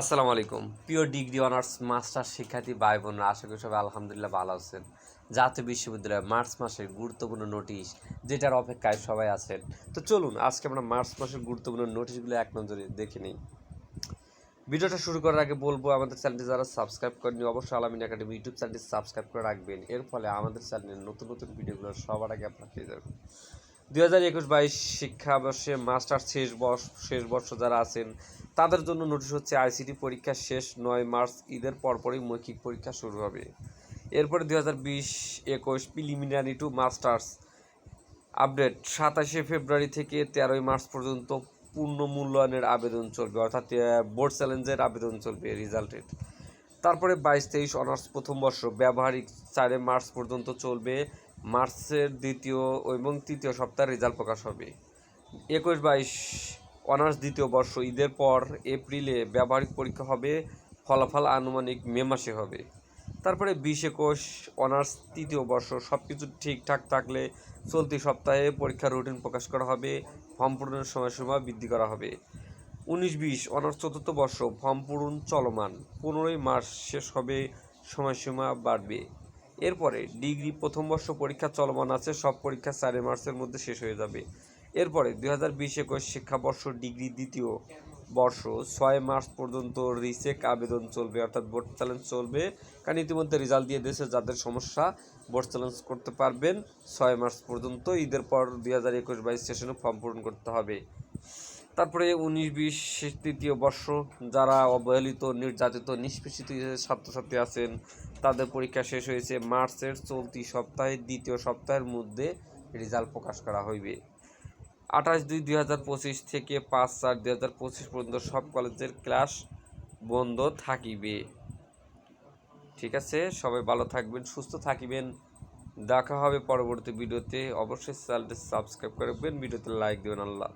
আসসালামু আলাইকুম। Pure degree honours master শিক্ষার্থী ভাই বোনরা আশা করি সবাই আলহামদুলিল্লাহ ভালো আছেন। জাতীয় বিশ্ববিদ্যালয় মার্চ মাসের গুরুত্বপূর্ণ নোটিশ, যেটার অপেক্ষায় সবাই আছেন। তো চলুন, আজকে আমরা মার্চ মাসের গুরুত্বপূর্ণ নোটিশগুলো এক নজরে দেখে নিই। ভিডিওটা শুরু করার আগে বলব, আমাদের চ্যানেলটি যারা সাবস্ক্রাইব করেনি অবশ্যই আলামিন একাডেমি ইউটিউব চ্যানেলটি সাবস্ক্রাইব করে রাখবেন। এর ফলে আমাদের চ্যানেলের নতুন নতুন ভিডিওগুলো সবার আগে আপনারা পেয়ে যাবেন। দুই হাজার একুশ বাইশ শিক্ষাবর্ষে মাস্টার শেষ বর্ষ শেষ বর্ষ যারা আছেন, তাদের জন্য নোটিশ হচ্ছে আইসিটি পরীক্ষা শেষ, নয় মার্চ, ঈদের পরপরই মৌখিক পরীক্ষা শুরু হবে। এরপরে দুই হাজার বিশ একুশ প্রিলিমিনারি টু মাস্টার্স আপডেট, সাতাশে ফেব্রুয়ারি থেকে তেরোই মার্চ পর্যন্ত পূর্ণ মূল্যায়নের আবেদন চলবে, অর্থাৎ বোর্ড চ্যালেঞ্জের আবেদন চলবে রেজাল্টেড তারপরে বাইশ, তেইশ অনার্স প্রথম বর্ষ, ব্যবহারিক চারে মার্চ পর্যন্ত চলবে। মার্চের দ্বিতীয় এবং তৃতীয় সপ্তাহে রেজাল্ট প্রকাশ হবে। একুশ বাইশ অনার্স দ্বিতীয় বর্ষ ঈদের পর এপ্রিলে ব্যবহারিক পরীক্ষা হবে, ফলাফল আনুমানিক মে মাসে হবে। তারপরে বিশ একুশ অনার্স তৃতীয় বর্ষ সব কিছু ঠিকঠাক থাকলে চলতি সপ্তাহে পরীক্ষার রুটিন প্রকাশ করা হবে, ফর্ম পূরণের সময়সীমা বৃদ্ধি করা হবে। উনিশ বিশ অনার্স চতুর্থ বর্ষ ফর্ম পূরণ চলমান, পনেরোই মার্চ শেষ হবে, সময়সীমা বাড়বে। এরপরে ডিগ্রি প্রথম বর্ষ পরীক্ষা চলমান আছে, সব পরীক্ষা চারে মার্চের মধ্যে শেষ হয়ে যাবে। এরপরে দুই হাজার বিশ একুশ শিক্ষাবর্ষ ডিগ্রি দ্বিতীয় বর্ষ, ছয় মার্চ পর্যন্ত রিসেক আবেদন চলবে, অর্থাৎ বোর্ড চ্যালেঞ্জ চলবে। কারণ ইতিমধ্যে রেজাল্ট দিয়ে দিয়েছে, যাদের সমস্যা বোর্ড চ্যালেঞ্জ করতে পারবেন, ছয় মার্চ পর্যন্ত। ঈদের পর দুই হাজার একুশ বাইশ সেশনে ফর্ম পূরণ করতে হবে। তারপরে উনিশ, বিশ তৃতীয় বর্ষ যারা অবহেলিত, নির্যাতিত, নিষ্পেষিত ছাত্রছাত্রী আছেন, তাদের পরীক্ষা শেষ হয়েছে মার্চের চলতি সপ্তাহে, দ্বিতীয় সপ্তাহের মধ্যে রেজাল্ট প্রকাশ করা হইবে। আঠাশ দুই দুই হাজার পঁচিশ থেকে পাঁচ চার দুই হাজার পঁচিশ পর্যন্ত সব কলেজের ক্লাস বন্ধ থাকিবে। ঠিক আছে, সবাই ভালো থাকবেন, সুস্থ থাকিবেন। দেখা হবে পরবর্তী ভিডিওতে। অবশ্যই চ্যানেলটি সাবস্ক্রাইব করবেন ভিডিওতে লাইক দেবেন, আল্লাহ